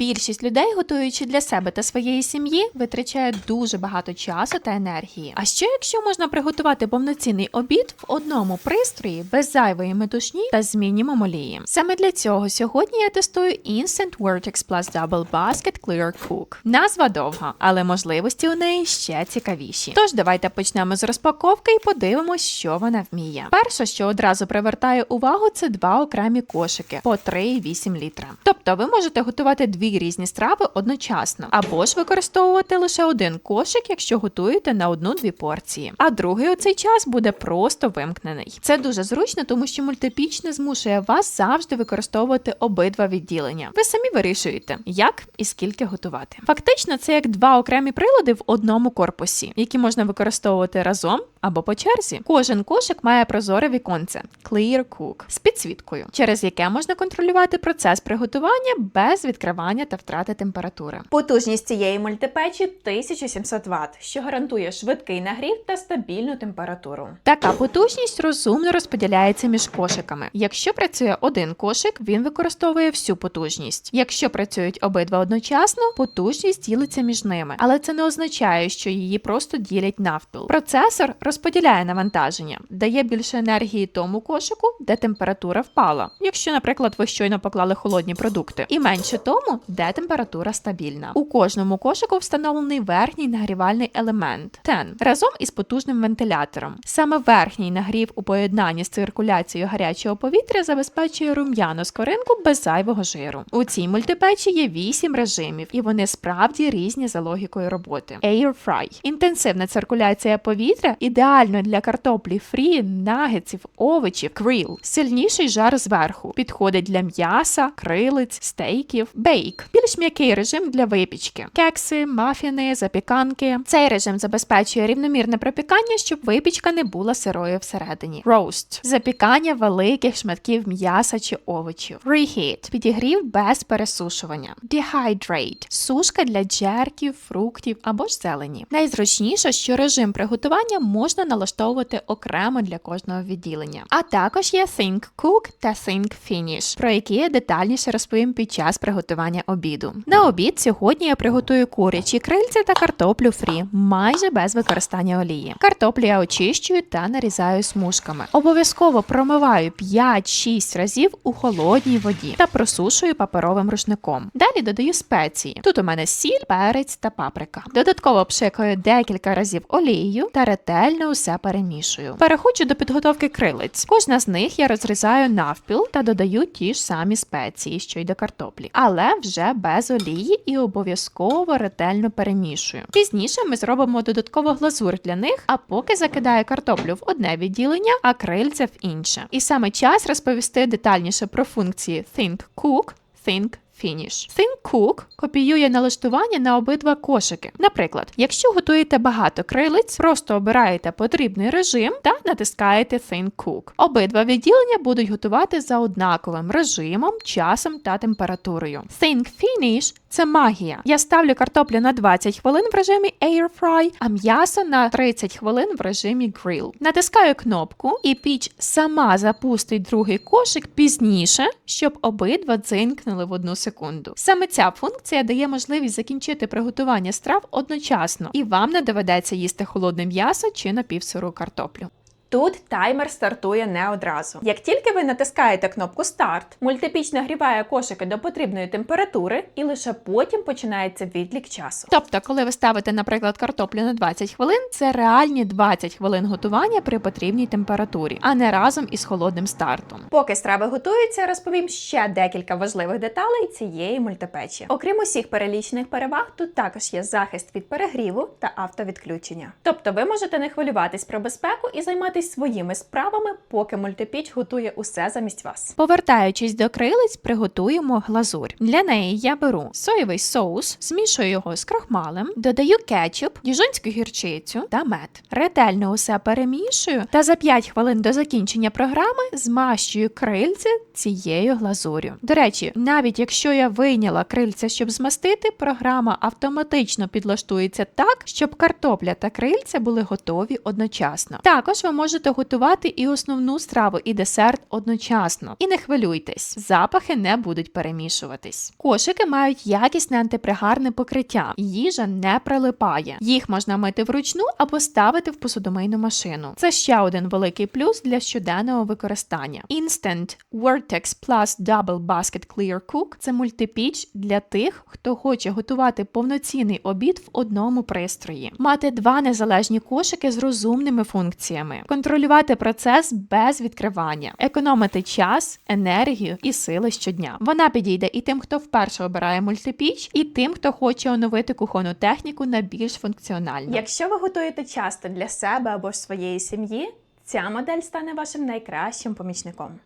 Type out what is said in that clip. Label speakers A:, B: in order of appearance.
A: Більшість людей, готуючи для себе та своєї сім'ї, витрачає дуже багато часу та енергії. А що якщо можна приготувати повноцінний обід в одному пристрої без зайвої метушні та з мінімум олії? Саме для цього сьогодні я тестую Instant Vertex Plus Double Basket Clear Cook. Назва довга, але можливості у неї ще цікавіші. Тож давайте почнемо з розпаковки і подивимось, що вона вміє. Перше, що одразу привертає увагу, це два окремі кошики по 3,8 літра. Тобто ви можете готувати дві різні страви одночасно, або ж використовувати лише один кошик, якщо готуєте на одну-дві порції. А другий у цей час буде просто вимкнений. Це дуже зручно, тому що мультипіч не змушує вас завжди використовувати обидва відділення. Ви самі вирішуєте, як і скільки готувати. Фактично, це як два окремі прилади в одному корпусі, які можна використовувати разом або по черзі. Кожен кошик має прозоре віконце Clear Cook з підсвіткою, через яке можна контролювати процес приготування без відкривання та втрати температури. Потужність цієї мультипечі 1700 Вт, що гарантує швидкий нагрів та стабільну температуру. Така потужність розумно розподіляється між кошиками. Якщо працює один кошик, він використовує всю потужність. Якщо працюють обидва одночасно, потужність ділиться між ними, але це не означає, що її просто ділять навпіл. Процесор розподіляє навантаження, дає більше енергії тому кошику, де температура впала. Якщо, наприклад, ви щойно поклали холодні продукти, і менше тому, де температура стабільна. У кожному кошику встановлений верхній нагрівальний елемент тен разом із потужним вентилятором. Саме верхній нагрів у поєднанні з циркуляцією гарячого повітря забезпечує рум'яну скоринку без зайвого жиру. У цій мультипечі є 8 режимів, і вони справді різні за логікою роботи. Air Fry – інтенсивна циркуляція повітря ідеально для картоплі фрі, нагетсів, овочів, grill. Сильніший жар зверху підходить для м'яса, крилиць, стейків, бейк. Більш м'який режим для випічки, кекси, мафіни, запіканки. Цей режим забезпечує рівномірне пропікання, щоб випічка не була сирою всередині. Roast – запікання великих шматків м'яса чи овочів. Reheat – підігрів без пересушування. Dehydrate – сушка для джерків, фруктів або ж зелені. Найзручніше, що режим приготування можна налаштовувати окремо для кожного відділення. А також є Think Cook та Think Finish, про які я детальніше розповім під час приготування обіду. На обід сьогодні я приготую курячі крильця та картоплю фрі, майже без використання олії. Картоплю я очищую та нарізаю смужками. Обов'язково промиваю 5-6 разів у холодній воді та просушую паперовим рушником. Далі додаю спеції. Тут у мене сіль, перець та паприка. Додатково пшикаю декілька разів олією та ретельно усе перемішую. Переходжу до підготовки крилиць. Кожна з них я розрізаю навпіл та додаю ті ж самі спеції, що й до картоплі, але вже без олії і обов'язково ретельно перемішую. Пізніше ми зробимо додатково глазур для них, а поки закидаю картоплю в одне відділення, а крильця в інше. І саме час розповісти детальніше про функції Think Cook, Think Finish. Think Cook копіює налаштування на обидва кошики. Наприклад, якщо готуєте багато крилиць, просто обираєте потрібний режим та натискаєте Think Cook. Обидва відділення будуть готувати за однаковим режимом, часом та температурою. Think Finish це магія. Я ставлю картоплю на 20 хвилин в режимі Air Fry, а м'ясо на 30 хвилин в режимі Grill. Натискаю кнопку, і піч сама запустить другий кошик пізніше, щоб обидва дзинкнули в одну секунду. Саме ця функція дає можливість закінчити приготування страв одночасно, і вам не доведеться їсти холодне м'ясо чи напівсиру картоплю. Тут таймер стартує не одразу. Як тільки ви натискаєте кнопку Старт, мультипіч нагріває кошики до потрібної температури, і лише потім починається відлік часу. Тобто, коли ви ставите, наприклад, картоплю на 20 хвилин, це реальні 20 хвилин готування при потрібній температурі, а не разом із холодним стартом. Поки страви готуються, розповім ще декілька важливих деталей цієї мультипечі. Окрім усіх перелічених переваг, тут також є захист від перегріву та автовідключення. Тобто, ви можете не хвилюватись про безпеку і займатися своїми справами, поки мультипіч готує усе замість вас. Повертаючись до крилиць, приготуємо глазурь. Для неї я беру соєвий соус, змішую його з крохмалем, додаю кетчуп, діжонську гірчицю та мед. Ретельно усе перемішую та за 5 хвилин до закінчення програми змащую крильце цією глазур'ю. До речі, навіть якщо я вийняла крильця, щоб змастити, програма автоматично підлаштується так, щоб картопля та крильця були готові одночасно. Також ви можете зможете готувати і основну страву, і десерт одночасно. І не хвилюйтесь, запахи не будуть перемішуватись. Кошики мають якісне антипригарне покриття, їжа не прилипає. Їх можна мити вручну або ставити в посудомийну машину. Це ще один великий плюс для щоденного використання. Instant Vortex Plus Double Basket Clear Cook – це мультипіч для тих, хто хоче готувати повноцінний обід в одному пристрої, мати два незалежні кошики з розумними функціями, контролювати процес без відкривання, економити час, енергію і сили щодня. Вона підійде і тим, хто вперше обирає мультипіч, і тим, хто хоче оновити кухонну техніку на більш функціональну.
B: Якщо ви готуєте часто для себе або ж своєї сім'ї, ця модель стане вашим найкращим помічником.